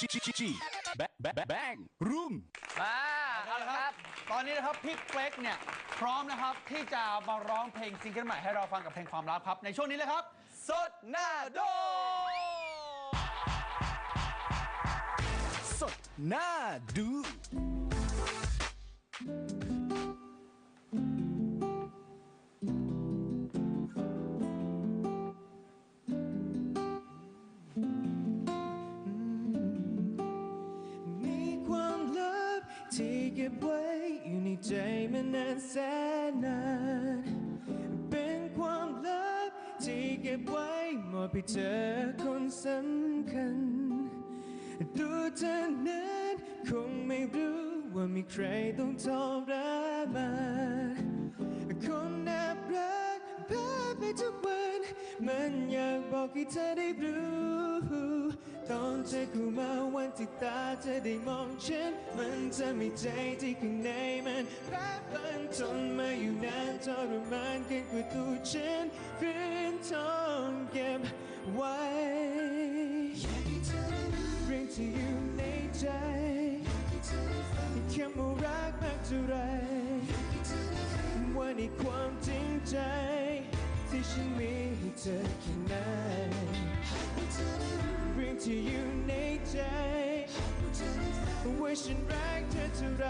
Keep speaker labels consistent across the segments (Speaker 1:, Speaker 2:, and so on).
Speaker 1: G G G Bang Bang Bang Room
Speaker 2: มาเอาละครับ
Speaker 3: ตอนนี้นะครับพี่เป๊กเนี่ย พร้อมนะครับที่จะมาร้องเพลงซิงเกิลใหม่ให้เราฟังกับเพลงความลับครับ ในช่วงนี้เลยครับ
Speaker 2: สดหน้าโด
Speaker 1: สดน่าดู
Speaker 4: เก็บไว้อยู่ในใจมานานแสนนาน เป็นความลับที่เก็บไว้มอบให้เธอคนสำคัญดูเธอนั้นคงไม่รู้ว่ามีใครต้องทรมานคนแอบรักแพาไปทุกวัน มันอยากบอกให้เธอได้รู้ ตอนเธอเข้ามาวันที่ตาเธอได้มองฉัน มันจะมีใจที่ข้างในมันแปรปรวนทนมาอยู่นานทรมานเกินกว่าตัวฉันฝืนทองเก็บไว้เรื่องที่อยู่ในใจแค่มารักมากเท่าไรว่าในความจริงใจ ที่ฉันมีให้เธอแค่ไหนเรื่องที่อยู่ในใจว่าฉันรักเธอเท่าไร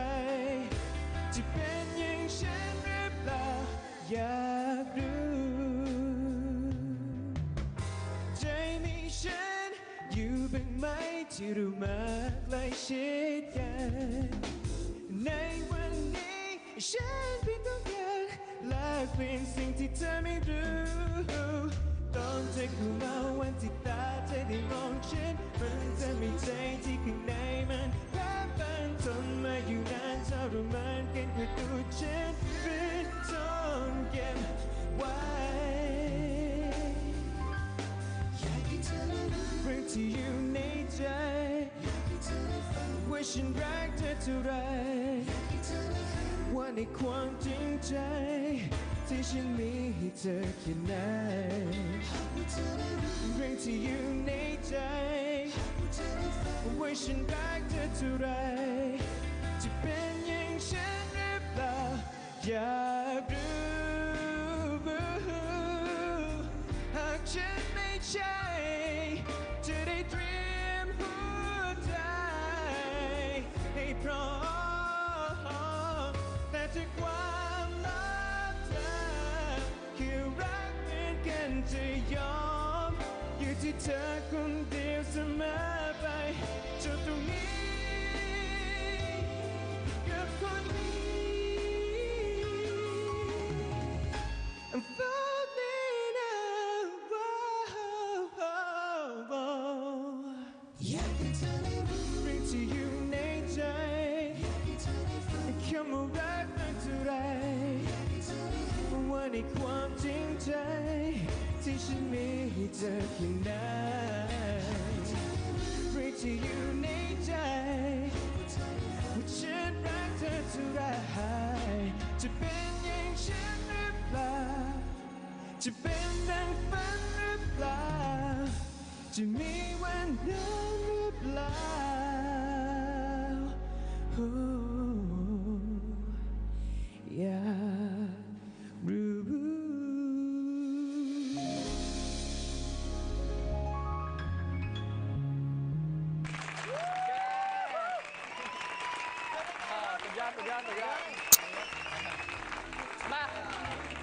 Speaker 4: จะเป็นอย่างฉันหรือเปล่าอยากรู้ใจมีฉันอยู่บ้างไหมที่เรามาใกล้ชิดกันในวันนี้ฉันเพียงต้องการ แลกเปลี่ยนสิ่งที่เธอไม่รู้ตอนเธอเข้ามาวันที่ตาเธอได้มองฉันมันจะมีใจที่ข้างในมันแปรปรวนทนมาอยู่นานทรมานเกินกว่าตัวฉันฝืนทนเก็บไว้เรื่องที่อยู่ในใจว่าฉันรักเธอเท่าไร ว่าในความจริงใจ ที่ฉันมีให้เธอแค่ไหนเรื่องที่อยู่ในใจว่าฉันรักเธอเท่าไรจะเป็นอย่างฉันหรือเปล่าอยากรู้หากฉันไม่ใช่ กันจะยอม อยู่ที่เธอคนเดียวเสมอไปจนตรงนี้กับคนนี้ I'm falling now. Whoa, whoa, whoa. เรื่องที่อยู่ในใจแค่ารักมากเท่าไร ว่าในความจริงใจ ที่ฉันมีให้เธอเพียงไหนรื่องที่อยู่ในใจว่าฉันรักเธอเท่าไรจะเป็นอย่างฉันหรือเปล่าจะเป็นดังฝันหรือเปล่าจะมีวันนั้นหรือเปล่า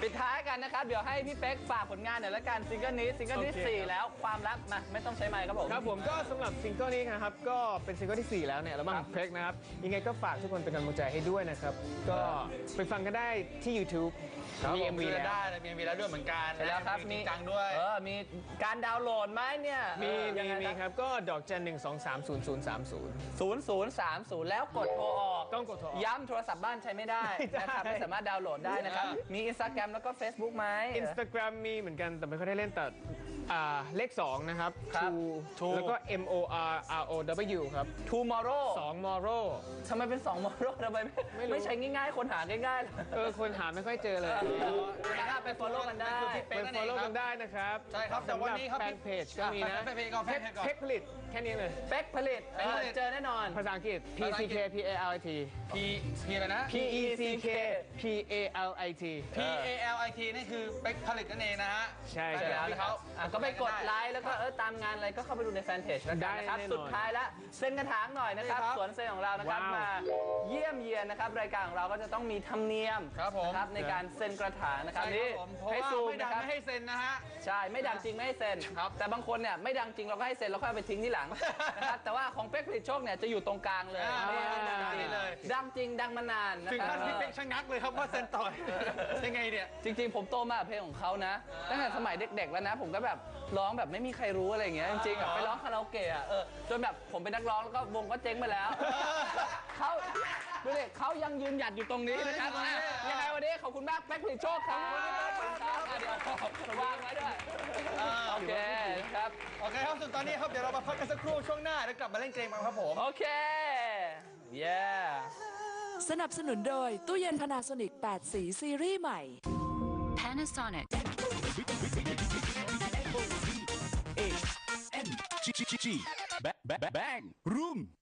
Speaker 2: ปิดท้ายกันนะครับ เดี๋ยวให้พี่เป๊กฝากผลงานหน่อยละกันซิงเกิลนี้ซิงเกิลที่
Speaker 5: โอเค
Speaker 2: สี่แล้วความรักมาไม่ต้องใช้ไมค์ครับผม
Speaker 5: ครับผมก็สำหรับซิงเกิลนี้นะครับ ก็เป็นซิงเกิลที่ 4 แล้วเนี่ยอัลบั้มเพลกนะครับ ยังไงก็ฝากทุกคนเป็นกำลังใจให้ด้วยนะครับ ก็ไปฟังกันได้ที่ YouTube มี MV แล้ว
Speaker 3: ได้มีมีแล้วด้วยเหมืมือนกัน
Speaker 2: ใช่แล้วครับ
Speaker 3: มีจริงจังด้วย
Speaker 2: เออมีการดาวน์โหลดไหมเนี่ย
Speaker 5: มี
Speaker 2: เออ
Speaker 5: มี
Speaker 2: ยังไง
Speaker 5: มีครับก็ดอกจันหนึ่งสองสามศูนย์ศูนย์สามศูนย์
Speaker 2: ศูนย์ศูนย์สามศูนย์แล้วกดโทรออก
Speaker 5: ต้องกดโทรออก
Speaker 2: ย้ำโทรศัพท์บ้านใช้ไม่ได้
Speaker 5: ไม่ได้
Speaker 2: นะครับไม่สามารถดาวน์โหลดได้นะครับ
Speaker 3: เออ
Speaker 2: มีอินสตาแกรมแล้วก็ Facebook ไหม
Speaker 5: Instagram มีเหมือนกันแต่ไม่ค่อยได้เล่นแต่ อ่าเลข 2 นะครับ
Speaker 2: ครับ
Speaker 5: True แล้วก็ M O R R O W ครับ
Speaker 2: Tomorrow
Speaker 5: 2 Moro
Speaker 2: ทำไมเป็น2 Tomorrow ทำไมไม่
Speaker 5: ไม่รู้
Speaker 2: ไม่ใช้ง่ายๆ คนหาง่ายๆเลย
Speaker 5: เออ คนหาไม่ค่อยเจอเลย
Speaker 2: นะครับไป follow กันได้
Speaker 3: คือพี่เป๊
Speaker 5: ไป
Speaker 3: กนั่นเอง
Speaker 5: follow
Speaker 3: ค
Speaker 5: กั
Speaker 3: รับ
Speaker 5: นได้นะครับ
Speaker 3: ใช่ครับแต่วันนี้ครับ
Speaker 5: แฟนเพจก็มีนะ
Speaker 3: แฟนเพจก่อนแฟนเพจก่อน
Speaker 5: เพจผลิตแค่นี้เลย
Speaker 2: เป๊กผลิตเออเจอแน่นอน
Speaker 5: ภาษาอังกฤษ P C K P A L I T
Speaker 3: P P อะไรนะ
Speaker 5: P E C K P A L I T
Speaker 3: P A L I T นี่คือเป๊กผลิตนั่นเองนะฮะ
Speaker 5: ใช่
Speaker 2: ใช่
Speaker 5: ค
Speaker 2: แล้
Speaker 5: รั
Speaker 2: ว
Speaker 5: บ
Speaker 2: นะครับอะก็ไปกดไลค์แล้วก็เออตามงานอะไรก็เข้าไปดูในแฟนเพจแล้วกันนะครับ
Speaker 5: ได้แน่นอน
Speaker 2: สุดท้ายแล้วเซ็นกระถางหน่อยนะครับ
Speaker 3: นี่ครับ
Speaker 2: สวนเซ็นของเรานะครับ
Speaker 5: ว้าว
Speaker 2: มาเยี่ยมเยียนนะครับ รายการของเราก็จะต้องมีธรรมเนียม
Speaker 3: ครับผม
Speaker 2: นะครับในการเซ็นกระถางนะครับ
Speaker 3: ใช่
Speaker 2: นี่
Speaker 3: ครับผมเพราะ
Speaker 2: ให้
Speaker 3: ว่า
Speaker 2: ซูม
Speaker 3: ไม่ดั
Speaker 2: นะ
Speaker 3: ง
Speaker 2: ครับ
Speaker 3: ไม่ให้เซ็นนะฮะ
Speaker 2: ใช่ ไม่ดังจริงไม่ให้เซ็น
Speaker 3: ครับ
Speaker 2: แต่บางคนเนี่ยไม่ดังจริงเราก็ให้เซ็นแล้วค่อยเอาไปทิ้งที่หลัง นะครับแต่ว่าของเป๊กผลิตโชคเนี่ยจะอยู่ตรงกลางเลย
Speaker 3: อ่า
Speaker 2: นี่
Speaker 3: นี่
Speaker 2: ดัง
Speaker 3: นี่เลย
Speaker 2: ดังจริงดังมานานนะ
Speaker 3: ถึง
Speaker 2: ครั
Speaker 3: ขั้น
Speaker 2: บ
Speaker 3: พี่เป๊กชะงักเลยครับว่าเซ็นต่อยยังไงเนี่ย
Speaker 2: จริง ๆ ผมโตมากับเพลงของเขานะตั้งแต่สมัยเด็ก ๆ แล้วนะ ผมก็แบบร้องแบบไม่มีใครรู้อะไรอย่างเงี้ยจริงๆอะไปร้องคาราโอเกะอะเออจนแบบผมเป็นนักร้องแล้วก็วงก็เจ๊งไปแล้วเขาดูดิเขายังยืนหยัดอยู่ตรงนี้นะครับ
Speaker 3: เออ
Speaker 2: อะยังไงวันนี้ขอบคุณมากแป๊กผลิตโชคครับครับอะเดี๋ยววางไว้ด้วยโอเคครับ
Speaker 3: โอเคครับส่วนตอนนี้ครับเดี๋ยวเรามาพักกันสักครู่ช่วงหน้าแล้วกลับมาเล่นเกมกันครับผม
Speaker 2: โอเคเย้
Speaker 6: สนับสนุนโดยตู้เย็น Panasonic 8 สีซีรีส์ใหม่
Speaker 7: Panasonic.
Speaker 1: G G G Bang Bang Bang. Room